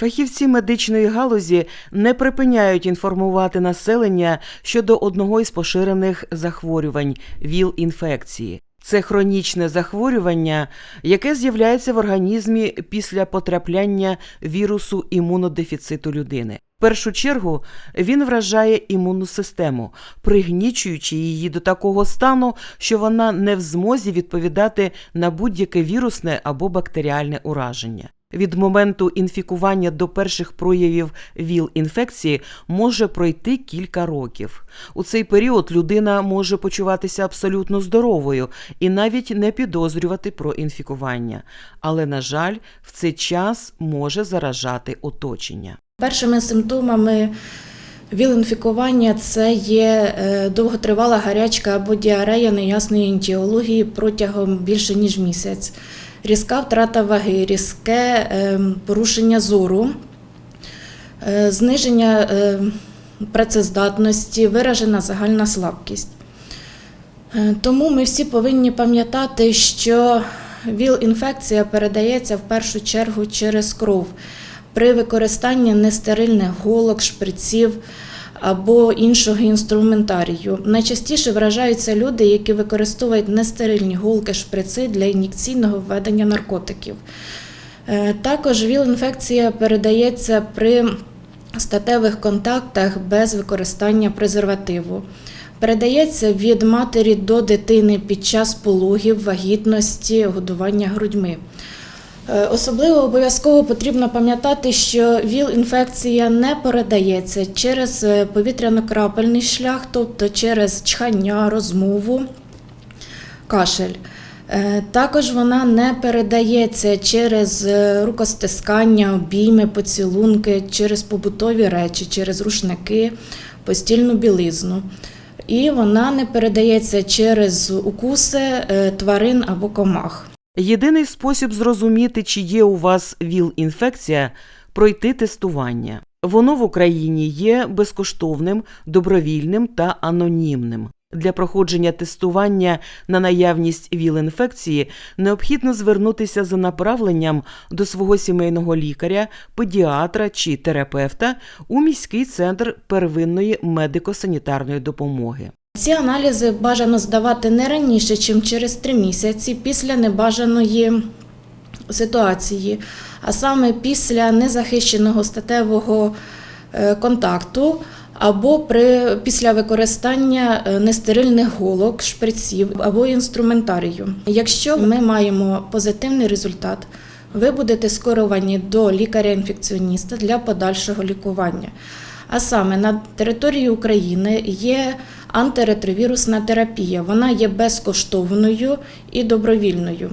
Фахівці медичної галузі не припиняють інформувати населення щодо одного із поширених захворювань ВІЛ-інфекції. Це хронічне захворювання, яке з'являється в організмі після потрапляння вірусу імунодефіциту людини. В першу чергу він вражає імунну систему, пригнічуючи її до такого стану, що вона не в змозі відповідати на будь-яке вірусне або бактеріальне ураження. Від моменту інфікування до перших проявів ВІЛ-інфекції може пройти кілька років. У цей період людина може почуватися абсолютно здоровою і навіть не підозрювати про інфікування. Але, на жаль, в цей час може заражати оточення. Першими симптомами ВІЛ-інфікування це є е, довготривала гарячка або діарея неясної ентіології протягом більше ніж місяць, різка втрата ваги, різке е, порушення зору, е, зниження е, працездатності, виражена загальна слабкість. Тому ми всі повинні пам'ятати, що ВІЛ-інфекція передається в першу чергу через кров при використанні нестерильних голок, шприців або іншого інструментарію. Найчастіше вражаються люди, які використовують нестерильні голки, шприци для ін'єкційного введення наркотиків. Е, Також ВІЛ-інфекція передається при статевих контактах без використання презервативу. Передається від матері до дитини під час пологів, вагітності, годування грудьми. Е, Особливо обов'язково потрібно пам'ятати, що ВІЛ-інфекція не передається через е, повітряно-крапельний шлях, тобто через чхання, розмову, кашель. Е, Також вона не передається через рукостискання, обійми, поцілунки, через побутові речі, через рушники, постільну білизну. І вона не передається через укуси тварин або комах. Єдиний спосіб зрозуміти, чи є у вас ВІЛ-інфекція – пройти тестування. Воно в Україні є безкоштовним, добровільним та анонімним. Для проходження тестування на наявність ВІЛ-інфекції необхідно звернутися за направленням до свого сімейного лікаря, педіатра чи терапевта у міський центр первинної медико-санітарної допомоги. Ці аналізи бажано здавати не раніше, ніж через три місяці після небажаної ситуації, а саме після незахищеного статевого е, контакту або при, після використання е, нестерильних голок, шприців або інструментарію. Якщо ми маємо позитивний результат, ви будете скеровані до лікаря-інфекціоніста для подальшого лікування. А саме на території України є антиретровірусна терапія. Вона є безкоштовною і добровільною.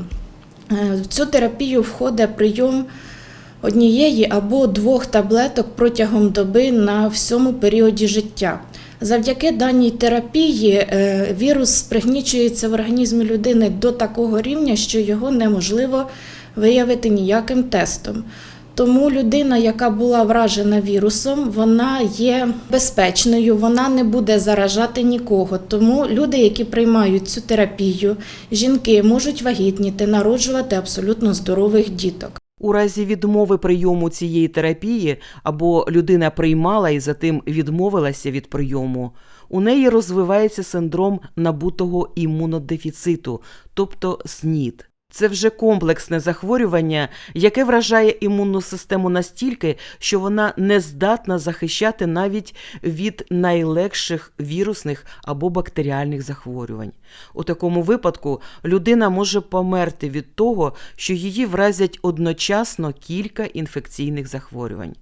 Е, В цю терапію входить прийом однієї або двох таблеток протягом доби на всьому періоді життя. Завдяки даній терапії е, вірус пригнічується в організмі людини до такого рівня, що його неможливо виявити ніяким тестом. Тому людина, яка була вражена вірусом, вона є безпечною, вона не буде заражати нікого. Тому люди, які приймають цю терапію, жінки можуть вагітніти, народжувати абсолютно здорових діток. У разі відмови прийому цієї терапії або людина приймала і затим відмовилася від прийому, у неї розвивається синдром набутого імунодефіциту, тобто СНІД. Це вже комплексне захворювання, яке вражає імунну систему настільки, що вона не здатна захищати навіть від найлегших вірусних або бактеріальних захворювань. У такому випадку людина може померти від того, що її вразять одночасно кілька інфекційних захворювань.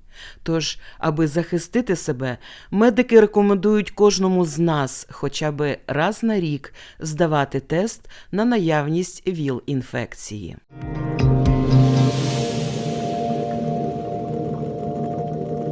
Тож, аби захистити себе, медики рекомендують кожному з нас хоча б раз на рік здавати тест на наявність ВІЛ-інфекції.